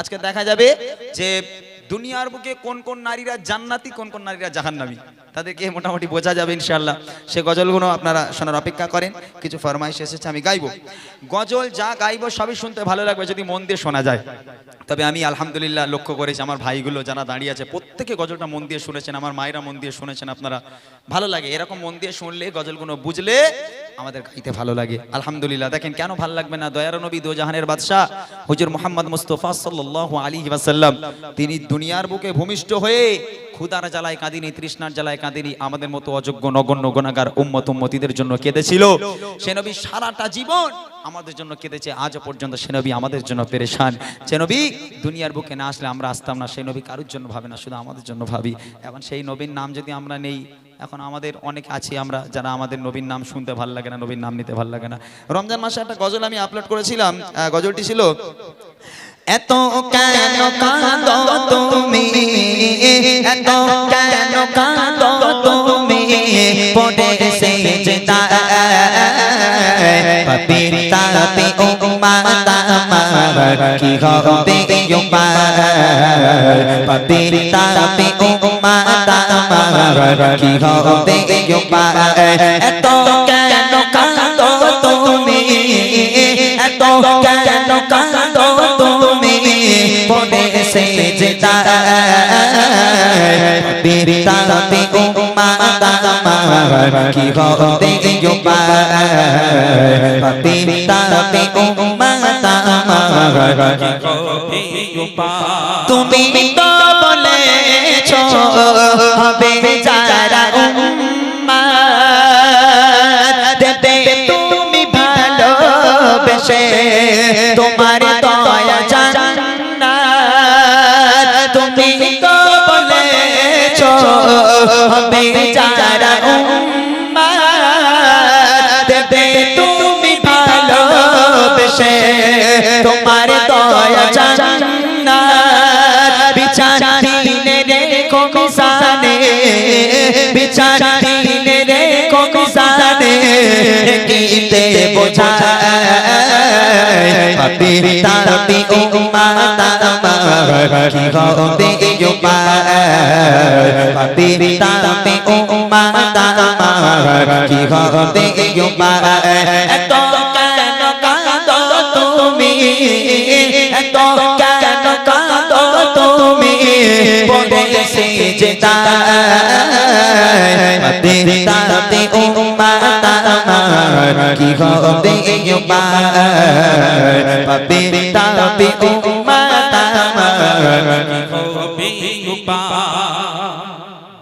আজকে দেখা যাবে যে দুনিয়ার বুকে কোন কোন নারীরা জান্নাতি, কোন কোন নারীরা জাহান্নামী। তাদেরকে মোটামুটি বোঝা যাবে ইনশাল্লাহ সে গজলগুলো আপনারা শোনার অপেক্ষা করেন, কিছু ফরমাইশ এসেছে, আমি গাইবো। গজল যা গাইবো সবই শুনতে ভালো লাগবে যদি মন দিয়ে শোনা যায়। তবে আমি আলহামদুলিল্লাহ লক্ষ্য করেছি, আমার ভাইগুলো যারা দাঁড়িয়ে আছে, প্রত্যেকে গজলটা মন দিয়ে শুনেছেন, আমার মায়েরা মন দিয়ে শুনেছেন আপনারা। ভালো লাগে, এরকম মন দিয়ে শুনলে গজলগুলো বুঝলে আমাদের খাইতে ভালো লাগে। আলহামদুলিল্লাহ, দেখেন কেন ভালো লাগবে না? দয়ার নবী দো জাহানের বাদশাহ হুজুর মোহাম্মদ মুস্তফা সাল্লাহ আলী ওয়াসাল্লাম, তিনি দুনিয়ার বুকে ভূমিষ্ঠ হয়ে ক্ষুদার জ্বালায় কাঁদিনি, তৃষ্ণার জ্বালায় কাঁদিনি, আমাদের মতো অযোগ্য, নগণ্য গোনাগার উম্মত উম্মতিদের জন্য কেঁদেছিল। সে নবী সারাটা জীবন আমাদের জন্য কেঁদেছে আজও পর্যন্ত সে নবী আমাদের জন্য পেরেশান। সে নবী, দুনিয়ার বুকে না আসলে আমরা আসতাম না, সেই নবী কারোর জন্য ভাবে না, শুধু আমাদের জন্য ভাবি। এখন সেই নবীর নাম যদি আমরা নেই, এখন আমাদের অনেক আছে আমরা যারা আমাদের নবীর নাম শুনতে ভালো লাগে না, নবীর নাম নিতে ভালো লাগে না। রমজান মাসে একটা গজল আমি আপলোড করেছিলাম গজলটি ছিল, এত কেন তুমি? এত কেন তুমি? পড়ে যেতা পাপির ও মাতা মার কি হবে ইউমা পাপির তাপি ও মাতা মার কি হবে ইউমা এত কেন কাঁদো তুমি এত কেন কাঁদো তুমি পড়ে সে যেতা বিরতা পি উম্মাতা মার কি হবে ইউমা বিরতা পি উম্মাতা মার কি তুমি তো গীতে বোঝায় পাপির তাপি উম্মাতা আমার কি হবে ইউমা পাপির তাপি উম্মাতা আমার কি হবে ইউমা এত কেন কাঁদো তুমি? এত কেন কাঁদো তুমি? পড়ে সে যেতা আমার কি হবে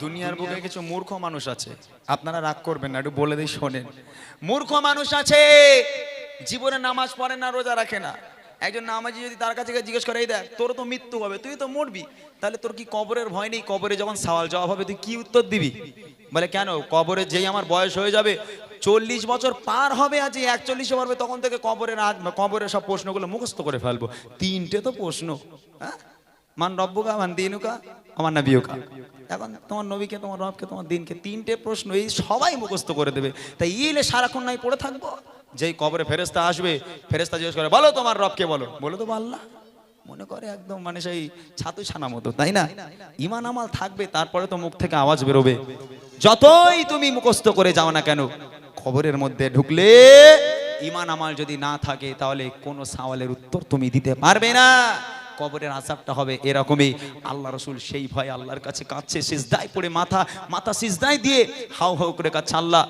দুনিয়ার বুকে কিছু মূর্খ মানুষ আছে আপনারা রাগ করবেন না একটু বলে দিই শোনেন। মূর্খ মানুষ আছে জীবনে নামাজ পড়ে না রোজা রাখে না। একজন নামাজি যদি তার কাছে গিয়ে জিজ্ঞেস করে এই দেখ তোর তো মৃত্যু হবে তুই তো মরবি। তাহলে তোর কি কবরের ভয় নেই? কবরে যখন সওয়াল জবাব হবে তুই কি উত্তর দিবি? বলে কেন? কবরে যেই আমার বয়স হয়ে যাবে চল্লিশ বছর পার হবে আজ একচল্লিশে পারবে তখন থেকে কবরের কবরের সব প্রশ্নগুলো মুখস্থ করে ফেলব। তিনটে তো প্রশ্ন হ্যাঁ? মান রব্বুকা, মান দিনুকা, আমার নাবিউকা। এখন তোমার নবীকে, তোমার রবকে, তোমার দিনকে তিনটে প্রশ্ন, এই সবাই মুখস্থ করে দেবে। তাই ইলে সারাক্ষণ নাই পড়ে থাকব। যেই কবরে ফেরেস্তা আসবে ফেরেস্তা জিজ্ঞেস করে, বলো তোমার রবকে বলো। বলে তো আল্লাহ, মনে করে একদম মানে সেই ছাতু ছানা মতো, তাই না? ইমান আমাল থাকবে, তারপরে তো মুখ থেকে আওয়াজ বেরোবে। যতই তুমি মুখস্থ করে যাও না কেন খবরের মধ্যে ঢুকলে ইমান আমাল যদি না থাকে, তাহলে কোনো সওয়ালের উত্তর তুমি দিতে পারবে না। কবরের আসাবটা হবে এরকমই। আল্লাহ রসুল সেই ভয় আল্লাহর কাছে কাঁদছে, সিজদায় পড়ে মাথা মাথা সিজদায় দিয়ে হাউ হাউ করে কাছে আল্লাহ,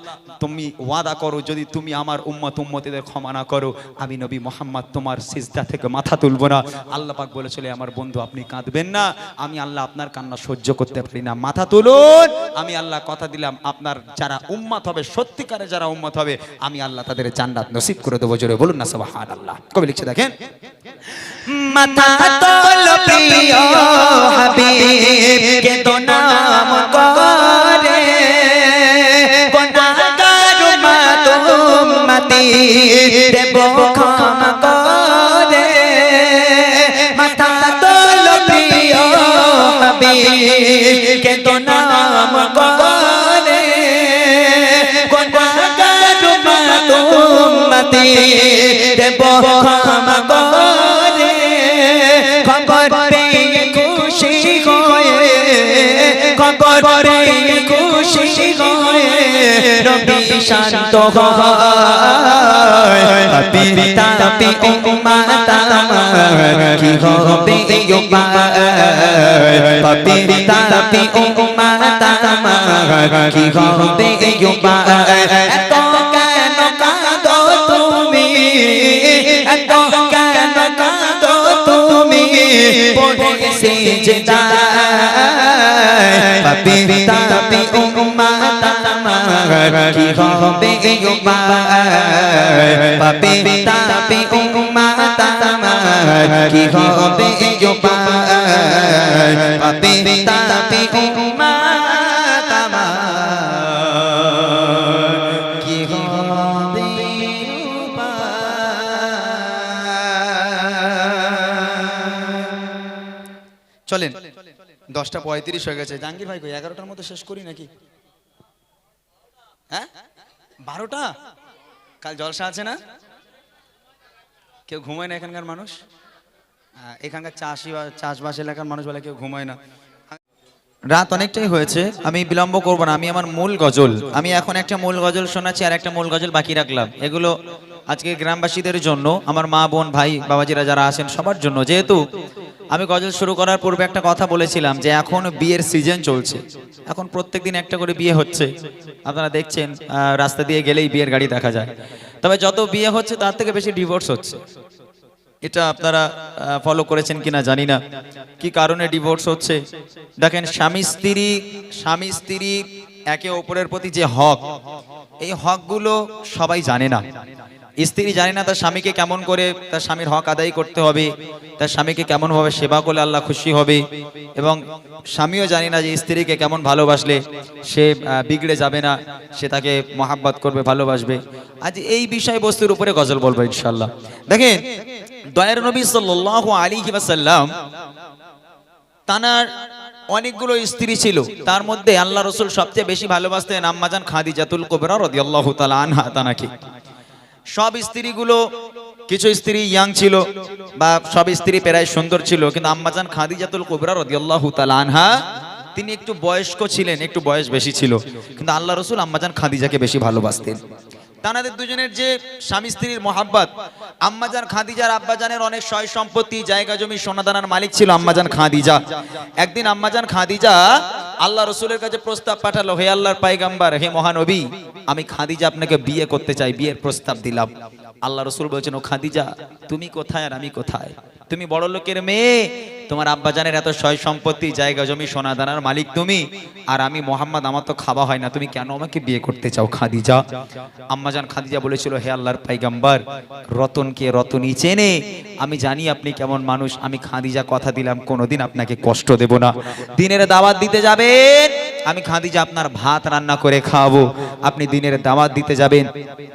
তুমি ওয়াদা করো, যদি তুমি আমার উম্মত উম্মতিদের ক্ষমা না করো, আমি নবী মোহাম্মদ তোমার সিজদা থেকে মাথা তুলবো না। আল্লাহ পাক বলেছিল, আমার বন্ধু, আপনি কাঁদবেন না, আমি আল্লাহ আপনার কান্না সহ্য করতে পারি না। মাথা তুলুন, আমি আল্লাহ কথা দিলাম, আপনার যারা উম্মত হবে সত্যিকারে যারা উম্মত হবে, আমি আল্লাহ তাদের জান্নাত নসিব করে দেবো। জোরে বলুন না সুবহান আল্লাহ কবি লিখছে দেখেন, মাথা তোল প্রিয় হাবিব কে তো নাম করে। গুনাহগার মা তুম্মতি দেব ক্ষমা করে। মাথা তোল প্রিয় হাবিব কে তো শান্ত পিতা উম্মাতা কি হবে পিতা উম্মাতা কি হবে কি হবে উম্মাত পাপি তাপি উম্মাতা কি হবে উম্মাত পাপি তাপি উম্মাতা কি হবে উম্মাত চলেন। দশটা পঁয়ত্রিশ হয়ে গেছে। জাহাঙ্গীর ভাই এগারোটার মতো শেষ করি নাকি? হ্যাঁ? বারোটা? কাল জলসা আছে না? কেউ ঘুমায় না এখানকার মানুষ? এখানকার চাষি বা চাষবাস এলাকার মানুষ বলে কেউ ঘুমায় না। রাত অনেকটাই হয়েছে, আমি বিলম্ব করব না, আমি আমার মূল গজল। আমি এখন একটা মূল গজল শোনাচ্ছি আর একটা মূল গজল বাকি রাখলাম। এগুলো আজকে গ্রামবাসীদের জন্য, আমার মা, বোন, ভাই, বাবাজিরা যারা আছেন সবার জন্য। যেহেতু আমি গজল শুরু করার পূর্বে একটা কথা বলেছিলাম যে এখন বিয়ের সিজন চলছে। এখন প্রত্যেক দিন একটা করে বিয়ে হচ্ছে। আপনারা দেখছেন রাস্তা দিয়ে গেলেই বিয়ের গাড়ি দেখা যায়। তবে যত বিয়ে হচ্ছে, তার থেকে বেশি ডিভোর্স হচ্ছে। এটা আপনারা ফলো করেছেন কিনা জানি না। কি কারণে ডিভোর্স হচ্ছে? দেখেন, স্বামী, স্ত্রী স্বামী, স্ত্রী, একে অপরের প্রতি যে হক, এই হকগুলো সবাই জানে না। স্ত্রী জানে না তার স্বামীকে কেমন করে তার স্বামীর হক আদায় করতে হবে, তার স্বামীকে কেমন ভাবে সেবা করলে আল্লাহ খুশি হবে এবং স্বামীও জানে না যে স্ত্রীকে কেমন ভালোবাসলে সে বিগড়ে যাবে না, সে তাকে মহাব্বত করবে, ভালোবাসবে। আজ এই বিষয়বস্তুর উপরে গজল বলব ইনশাল্লাহ দেখেন, দয়ার নবী সাল্লাল্লাহু আলাইহি ওয়াসাল্লাম তানার অনেকগুলো স্ত্রী ছিল। তার মধ্যে আল্লাহ রসুল সবচেয়ে বেশি ভালোবাসতেন আম্মাজান খাদিজাতুল কুবরা আল্লাহ তালা আনহা তানাকে। সব স্ত্রীগুলো, কিছু স্ত্রী ইয়াং ছিল বা সব স্ত্রী প্রায় সুন্দর ছিল, কিন্তু আম্মাজান খাদিজাতুল কুবরা রাদিয়াল্লাহু তাআলা আনহা, তিনি একটু বয়স্ক ছিলেন, একটু বয়স বেশি ছিল, কিন্তু আল্লাহ রসুল আম্মাজান খাদিজাকে বেশি ভালোবাসতেন। তানাদের দুজনের যে স্বামী স্ত্রীর মোহাব্বত, আম্মাজান খাদিজার আব্বাজানের অনেক সয় সম্পত্তি, জায়গা জমি, সোনাদানার মালিক ছিল আম্মাজান খাদিজা। একদিন আম্মাজান খাদিজা আল্লাহ রসুলের কাছে প্রস্তাব পাঠালো, হে আল্লাহর পাইগাম্বার, হে মহানবী, আমি খাদিজা আপনাকে বিয়ে করতে চাই, বিয়ের প্রস্তাব দিলাম। আল্লাহ রসুল বলছেন, ও খাদিজা, তুমি কোথায় আর আমি কোথায়? তুমি বড় লোকের মেয়ে, তোমার আব্বাজানের এত সয় সম্পত্তি, জায়গা, জমি সোনা দানার মালিক তুমি, আর আমি মোহাম্মদ, আমার তো খাওয়া হয় না, তুমি কেন আমাকে বিয়ে করতে চাও, খাদিজা? আম্মাজান খাদিজা বলেছিল, হে আল্লাহর পাইগাম্বার রতনকে রতনই চেনে, আমি জানি আপনি কেমন মানুষ, আমি খাদিজা কথা দিলাম, কোনোদিন আপনাকে কষ্ট দেব না। দিনের দাওয়াত দিতে যাবেন আমি খাদিজা আপনার ভাত রান্না করে খাওয়াবো। আপনি দিনের দাওয়াত দিতে যাবেন।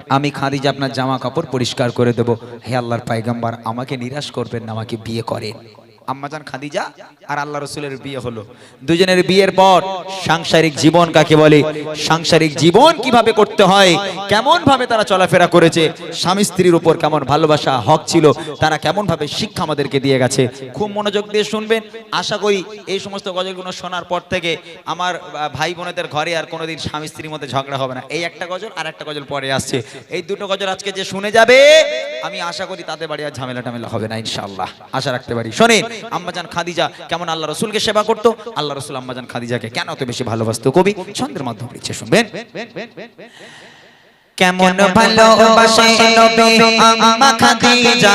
আমি খাদিজা আপনার জামা কাপড় পরিষ্কার করে দেবো। হে আল্লাহর পায়গাম্বার, আমাকে নিরাশ করবেন না, আমাকে বিয়ে করেন। আম্মাজান খাদিজা আর আল্লাহ রসুলের বিয়ে হলো। দুজনের বিয়ের পর সাংসারিক জীবন কাকে বলে? সাংসারিক জীবন কীভাবে করতে হয়? কেমন ভাবে তারা চলাফেরা করেছে? স্বামী স্ত্রীর উপর কেমন ভালোবাসা, হক ছিল? তারা কেমন ভাবে শিক্ষা আমাদেরকে দিয়ে গেছে? খুব মনোযোগ দিয়ে শুনবেন। আশা করি এই সমস্ত গজলগুলো শোনার পর থেকে আমার ভাই বোনেদের ঘরে আর কোনোদিন স্বামী স্ত্রীর মধ্যে ঝগড়া হবে না। এই একটা গজল আর একটা গজল পরে আসছে। এই দুটো গজল আজকে যে শুনে যাবে, আমি আশা করি তাদের বাড়ি আর ঝামেলা টামেলা হবে না, ইনশাআল্লাহ। আশা রাখতে পারি। শোনেন আম্মাজান খাদিজা কেমন আল্লাহ রসুলকে সেবা করতো? আল্লাহ রসুল আম্মাজান খাদিজাকে কেন অত বেশি ভালোবাসতো? কবি ছন্দের মাধ্যমে লিখছে শুনবেন। কেমন ভালোবাসে নবী আম্মা খাদিজা?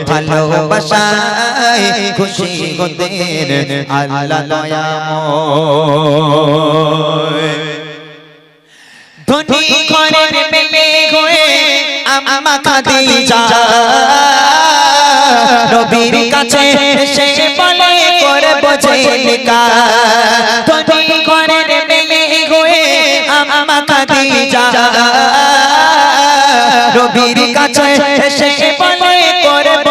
ভালোবাসায় খুশি হতেন আল্লাহ দয়াময় ধনী ঘরের মেয়ে হয়ে আম্মা খাদিজা। নবীর কাছে সে বলে করে বোঝে নিকা তুমি ঘরের মেয়ে হয়ে আম্মা খাদিজা। নবীর কাছে সে বলে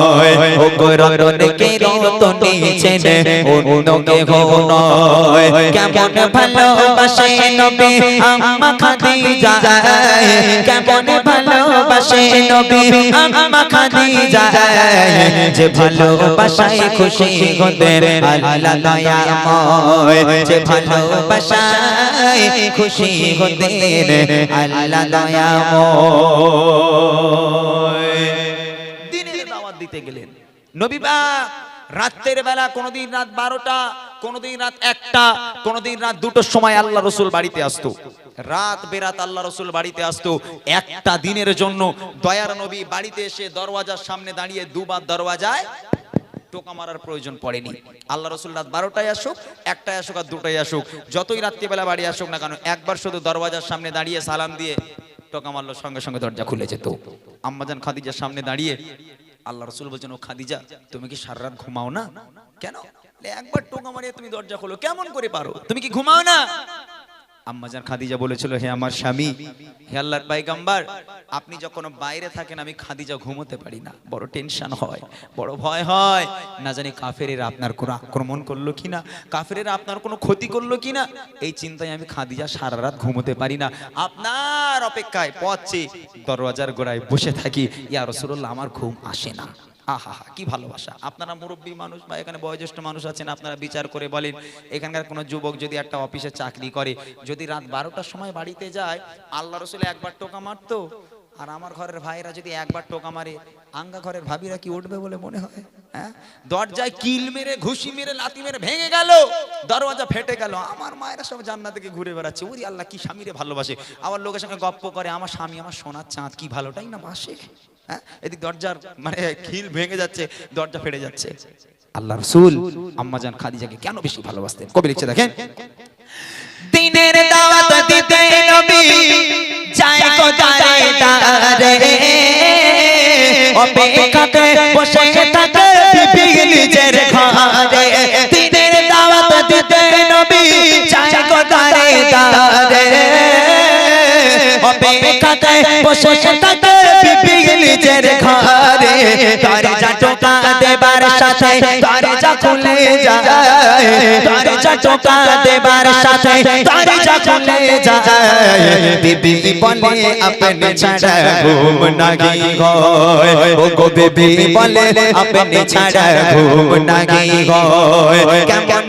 নয়। ও গো রতনকে রতনেছেন অন্যকে গো নয়। কেমন ভালোবাসে নবী? আম্মা খাদিজা। কেমন ভালোবাসে নবী? আম্মা খুশি হতেন, আল্লাহ দয়াময় যে দিতে গেলেন। নবী বা রাতের বেলা কোনোদিন রাত বারোটা, কোনোদিন রাত একটা, কোনোদিন রাত দুটোর সময় আল্লাহ রসুল বাড়িতে আসতো। রাত বেরাত আল্লাহ রসুল বাড়িতে আসতো। একটা দিনের জন্য দয়ার নবী বাড়িতে এসে দরওয়াজার সামনে দাঁড়িয়ে দুবার দরওয়াজায় টোকা মারার প্রয়োজন পড়েনি। আল্লাহ রসুল রাত বারোটায় আসুক, একটায় আসুক আর দুটায় আসুক। যতই রাত্রিবেলা বাড়ি আসুক না কেন, একবার শুধু দরওয়াজার সামনে দাঁড়িয়ে সালাম দিয়ে টোকা মারলো, সঙ্গে সঙ্গে দরজা খুলে যেত। আম্মাজান খাদিজার সামনে দাঁড়িয়ে আল্লাহ রসুল বলছেন, ও খাদিজা, তুমি কি সারা ঘুমাও না? কেন? একবার টোকা মারিয়ে তুমি দরজা খোলো। কেমন করে পারো? তুমি কি ঘুমাও না? আম্মাজান খাদিজা বলেছিল, হে আমার স্বামী, হে আল্লাহর পাইগাম্বার, আপনি যখন বাইরে থাকেন, আমি খাদিজা ঘুমোতে পারি না। বড় টেনশন হয়, বড় ভয় হয়। না জানি কাফেরেরা আপনার কোনো আক্রমণ করল কিনা, কাফেরেরা আপনার কোনো ক্ষতি করল কিনা। এই চিন্তায় আমি খাদিজা সারা রাত ঘুমোতে পারি না। আপনার অপেক্ষায় পথে দরওয়াজার গোড়ায় বসে থাকি। ইয়া রসুল্লাহ আমার ঘুম আসে না। আহা হা কি ভালোবাসা। আপনারা মুরব্বী মানুষ বা এখানে বয়োজ্যেষ্ঠ মানুষ আছেন, আপনারা বিচার করে বলেন, এখানকার কোনো যুবক যদি একটা অফিসে চাকরি করে, যদি রাত বারোটার সময় বাড়িতে যায়, আল্লাহ রসুল একবার টোকা মারতো আর আমার ঘরের ভাইরা যদি একবার টোকা মারে, আঙ্গা ঘরের ভাবিরা কি উঠবে বলে মনে হয়? হ্যাঁ? দরজায় কিল মেরে, ঘুষি মেরে লাতি মেরে ভেঙে গেল, দরওয়াজা ফেটে গেল। আমার মায়েরা সব জান্নাত থেকে ঘুরে বেড়াচ্ছে। ওরে আল্লাহ, কি স্বামীরে ভালোবাসে। আবার লোকের সঙ্গে গপ্প করে, আমার স্বামী, আমার সোনার চাঁদ, কি ভালোটাই না বাসে হ্যাঁ? এদিক দরজার মানে খিল ভেঙে যাচ্ছে, দরজা ফেটে যাচ্ছে। আল্লাহ রসুল আম্মাজান খাদিজাকে কেন বেশি ভালোবাসতেন? কবি লিখছে, দেখেন। দিনের দাওয়াত দিতে নবী যায় কোদারে দারে অপেক্ষাতে বসে থাকে বিবি নিজের ঘরে। দিনের দাওয়াত দিতে নবী চাই দারে অপেক্ষাতে বসে থাকে বিবি নিজের ঘরে। দরজা টোকা দেবার সাথে দরজা খুলে যায়। দরজা টোকা দেবার সাথে দরজা খুলে যায়। বিবি বলে, আপনি ছাড়া ঘুম নাগি গয় ও গো বিবি বলে, আপনি ছাড়া ঘুম নাগি গয় কেমন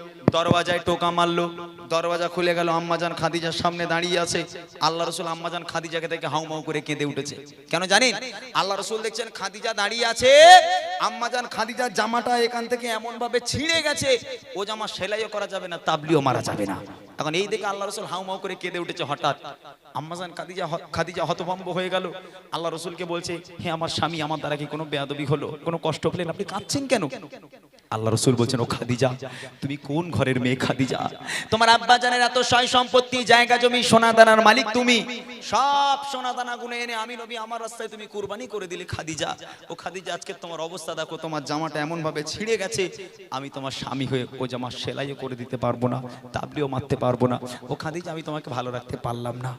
দরওয়াজায় টোকা মারলো, দরওয়াজা খুলে গেল, আম্মাজান খাদিজার সামনে দাঁড়িয়ে আছে। আল্লাহ রসুল আম্মাজান খাদিজাকে দেখে হাউমাউ করে কেঁদে উঠেছে। কেন জানেন? আল্লাহ রসুল দেখছেন খাদিজা দাঁড়িয়ে আছে, আম্মাজান খাদিজার জামাটা এখান থেকে এমন ভাবে ছিঁড়ে গেছে, ও জামা সেলাইও করা যাবে না, তাবলিও মারা যাবে না। এখন এই দেখে আল্লাহ রসুল হাউমাউ করে কেঁদে উঠেছে হঠাৎ। আম্মাজান খাদিজা খাদিজা হতভম্ব হয়ে গেল। আল্লাহ রসুলকে বলছে, হে আমার স্বামী, আমার দ্বারা কি কোনো বেয়াদবি হলো? কোনো কষ্ট পেলেন আপনি কাঁদছেন কেন? আল্লাহ রসুল বলছেন, ও খাদিজা, তুমি কোন ঘরের মেয়ে খাদিজা? তোমার আব্বা জানের এত সয় সম্পত্তি, জায়গা জমি সোনা দানার মালিক তুমি? সব সোনা দানা গুনে এনে আমি নবী, আমার রাস্তায় তুমি কুরবানি করে দিলে খাদিজা। ও খাদিজা, আজকে তোমার অবস্থা দেখো, তোমার জামাটা এমন ভাবে ছিঁড়ে গেছে, আমি তোমার স্বামী হয়ে ও জামা সেলাইও করে দিতে পারব না, তাবলিও মারতে পারব না। ও খাদিজা, আমি তোমাকে ভালো রাখতে পারলাম না।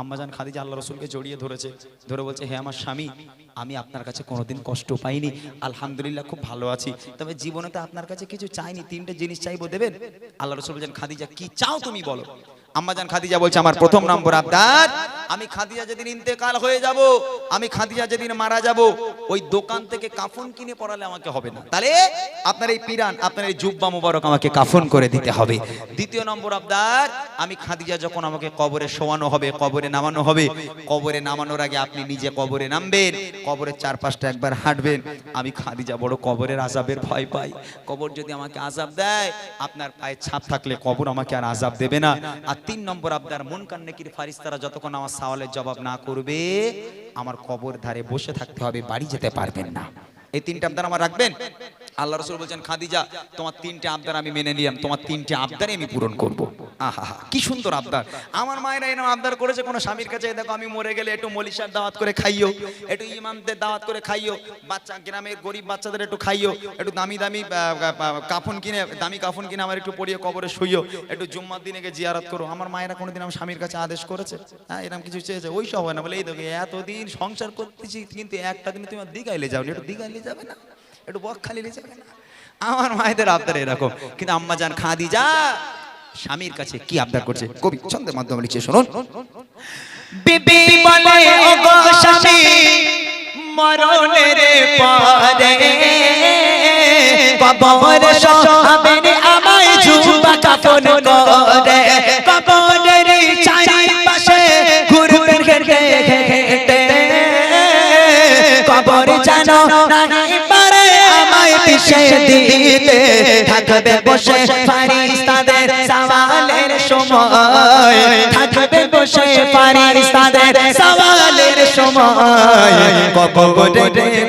আম্মাজান খাদিজা আল্লাহ রসুলকে জড়িয়ে ধরেছে, ধরে বলছে, হে আমার স্বামী, আমি আপনার কাছে কোনোদিন কষ্ট পাইনি। আলহামদুলিল্লাহ, খুব ভালো আছি। তবে জীবনে তো আপনার কাছে কিছু চাইনি, তিনটে জিনিস চাইব দেবেন? আল্লাহ রসুল বলছেন, খাদিজা, কি চাও তুমি বলো? আম্মাজান খাদিজা বলছে, আমার প্রথম নম্বর আবদার আমি খাদিজা যেদিন ইন্তেকাল হয়ে যাব, আমি খাদিজা যেদিন মারা যাব, ওই দোকান থেকে কাফন কিনে পড়ালে আমাকে হবে না। তাহলে আপনার এই পিরান, আপনার এই জুব্বা মুবারক আমাকে কাফন করে দিতে হবে। দ্বিতীয় নম্বর আবদার, আমি খাদিজা যখন আমাকে কবরে শোয়ানো হবে, কবরে নামানো হবে, কবরে নামানোর আগে আপনি নিজে কবরে নামবেন, কবরের চারপাশটা একবার হাঁটবেন। আমি খাদিজা বড় কবরের আজাবের ভয় পাই। কবর যদি আমাকে আজাব দেয়, আপনার পায়ে ছাপ থাকলে কবর আমাকে আর আজাব দেবে না। আর তিন নম্বর আবদার মন কান্নেকির ফারিস্তারা যতক্ষণ আমার সওয়ালের জবাব না করবে, আমার কবর ধারে বসে থাকতে হবে, বাড়ি যেতে পারবেন না। এই তিনটা আবদার আমার রাখবেন? আল্লাহ রসুল বলছেন, খাদিজা, তোমার তিনটে আবদার আমি মেনে নিলাম, তোমার তিনটে আবদারে আমি পূরণ করব। আহা কি সুন্দর আবদার। আমার মায়েরা এরকম আবদার করেছে, কোনো স্বামীর কাছে, দেখো, আমি মরে গেলে একটু মলিশার দাওয়াত করে খাইও, একটু ইমামদের দাওয়াত করে খাইও, বাচ্চা গ্রামের গরিব বাচ্চাদের একটু খাইও, একটু দামি দামি কাফন কিনে, দামি কাফন কিনে আমার একটু পড়িয়ে কবরে শুইও, একটু জুম্মার দিনে গিয়ে জিয়ারত করো। আমার মায়েরা কোনোদিন আমার স্বামীর কাছে আদেশ করেছে? হ্যাঁ এরকম কিছু চেয়েছে? ওই সব হয় না। বলে, এই দেখো, এতদিন সংসার করতেছি, কিন্তু একটা দিন তুমি দিঘাইলে যাও একটু দিঘাইলে যাবে না? একটু বকখালিলে যাবে না? আমার মায়েদের আবদার এরকম। কিন্তু আম্মা যান খাদিজা স্বামীর কাছে কি আবদার করছে? কবি ছন্দের মাধ্যমে লিখছে শুনুন। বিবি বলে ও গো স্বামী মরণের পরে কবর সহাবেন আমায় জুবা কাফন করে। কবরের চারিপাশে ঘুরবেন ঘেটে ঘেটে পিছে দিতে থাকবে বসে ফারিস্তাদের সওয়ালের সময়। থাকবে বসে ফারিস্তাদের সওয়ালের সময়। কবরে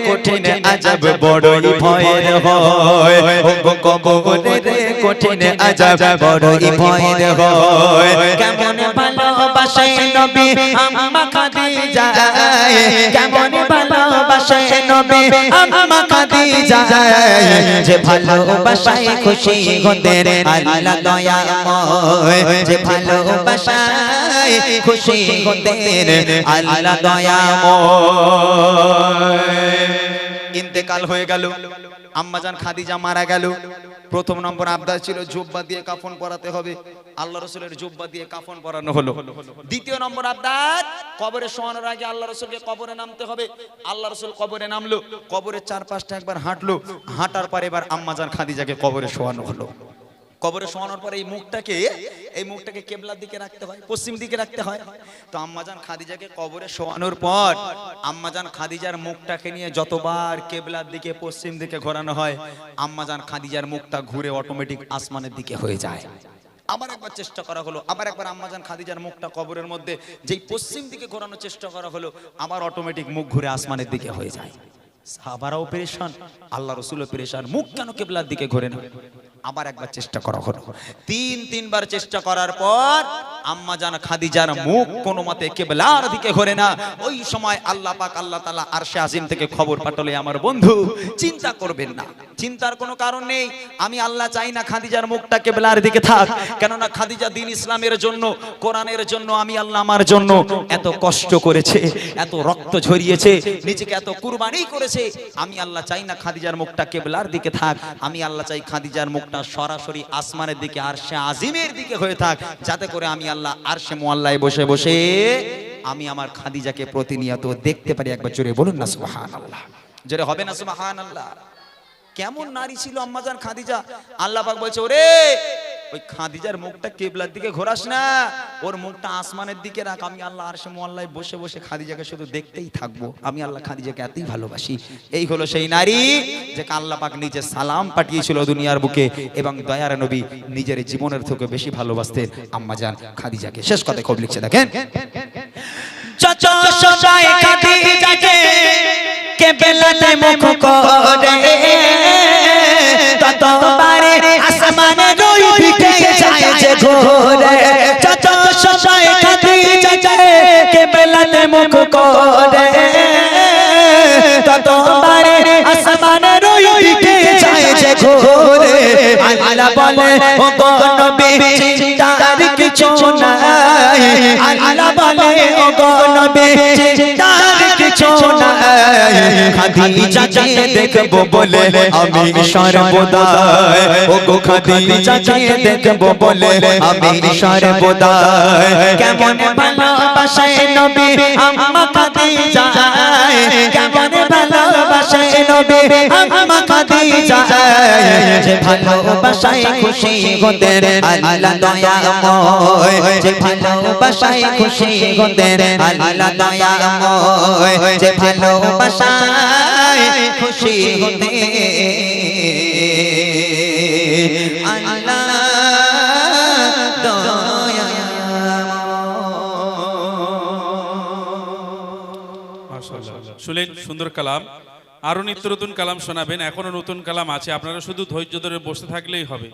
কঠিন আজব বড়ই ভয়ের হয় কবরে কঠিন আজব বড়ই ভয়ের হয় কেমন ভালোবাসে নবী, আম্মা খাদিজা। কেমন ভালোবাসে নবী, আম্মা খাদিজা। যে ভালোবাসায় খুশি হতেন আল্লাহ দয়াময়। যে ভালোবাসায় খুশি হতেন আল্লাহ দয়াময়। ইন্তেকাল হয়ে গেল। আম্মাজান খাদিজা মারা গেল। প্রথম নম্বর আবদার ছিল জুব্বা দিয়ে কাফন পরাতে হবে। আল্লাহ রসুলের জুব্বা দিয়ে কাফন পরানো হলো। দ্বিতীয় নম্বর আবদার, কবরে শোয়ানোর আগে আল্লাহ রসুলকে কবরে নামতে হবে। আল্লাহ রসুল কবরে নামলো, কবরের চারপাশটা একবার হাঁটলো। হাঁটার পর এবার আম্মাজান খাদিজাকে কবরে শোয়ানো হলো। কবরে শোয়ানোর পরে এই মুখটাকে এই মুখটাকে কেবলার দিকে রাখতে হয়, পশ্চিম দিকে রাখতে হয়। তো আম্মাজান খাদিজাকে কবরে শোয়ানোর পর আম্মাজান খাদিজার মুখটাকে নিয়ে যতবার কেবলার দিকে, পশ্চিম দিকে ঘোরানো হয় আম্মাজান খাদিজার মুখটা ঘুরে অটোমেটিক আসমানের দিকে হয়ে যায়। আবার একবার চেষ্টা করা হলো, আবার একবার আম্মাজান খাদিজার মুখটা কবরের মধ্যে যেই পশ্চিম দিকে ঘোরানোর চেষ্টা করা হলো, আবার অটোমেটিক মুখ ঘুরে আসমানের দিকে হয়ে যায়। সাহাবারাও পেরেশান, আল্লাহ রসুলও পেরেশান, মুখ কেন কেবলার দিকে ঘোরে না আবার একবার চেষ্টা করা হলো। তিন তিনবার চেষ্টা করার পর আম্মা জান মুখ কোনো মতে কেবলার দিকে না। ওই সময় আল্লাহ পাক, আল্লাহ তালা আজিম থেকে খবর আমার বন্ধু, চিন্তা করবেন না, চিন্তার কোনো কারণ নেই। আমি আল্লাহ চাই না খাদিজার মুখটা কেবলার দিকে থাক। কেননা খাদিজা দিন ইসলামের জন্য, কোরআনের জন্য, আমি আল্লাহ আমার জন্য এত কষ্ট করেছে, এত রক্ত ঝরিয়েছে, নিজেকে এত কুরবানি করেছে। আমি আল্লাহ চাই না খাদিজার মুখটা কেবলার দিকে থাক। আমি আল্লাহ চাই খাদিজার মুখটা সরাসরি আসমানের দিকে আর সে আজিমের দিকে হয়ে থাক। যাতে করে আমি আল্লাহ আর সে মোয়াল্লায় বসে বসে আমি আমার খাদিজাকে প্রতিনিয়ত দেখতে পারি একবার জোরে বলুন না সুবাহান আল্লাহ জোরে হবে না সুবাহান আল্লাহ কেমন নারী ছিল আম্মাজান খাদিজা? আল্লাহ বলছে, ওরে ওই খাদিজার মুখটা কেবলার দিকে ঘোরাস না। ওর মুখটা আসমানের দিকে রাখ। আমি আল্লাহ আরশে মোয়াল্লায় বসে বসে খাদিজাকে শুধু দেখতেই থাকব। আমি আল্লাহ খাদিজাকে এতই ভালোবাসি। এই হলো সেই নারী যে আল্লাহ পাক নিজে সালাম পাঠিয়েছিল দুনিয়ার বুকে এবং দয়ার নবী নিজের জীবনের থেকে বেশি ভালোবাসতেন। আম্মাজান খাদিজাকে শেষ কথা খুব লিখছে। দেখেন। কেবলাতে মুখ করে। যায় চাচা ঘোরে যত সবাই কে বেলাতে মুখ করে। ততবারে আসমানে রই পিঠে যায় যে ঘোরে। আল্লাহ বলে ও গো নবী চিন্তার কিছু নাই আল্লাহ বলে ও গো নবী চিন্তার বিছানায় খাদিজাকে দেখব বলে, আমি সর্বদা ও গো খাদিজাকে দেখব বলে, আমি সর্বদা কেমন ভালোবাসায় নবী আম্মা নবী আম্মা খাদিজা যে ভালোবাসায় খুশি হতেন আল্লাহ দয়াময় যে ভালোবাসায় খুশি হতেন আল্লাহ দয়াময় যে ভালোবাসায় খুশি হতেন আল্লাহ শুনলেন সুন্দর কালাম। আরও নিত্য নতুন কালাম শোনাবেন এখনও নতুন কালাম আছে, আপনারা শুধু ধৈর্য ধরে বসে থাকলেই হবে।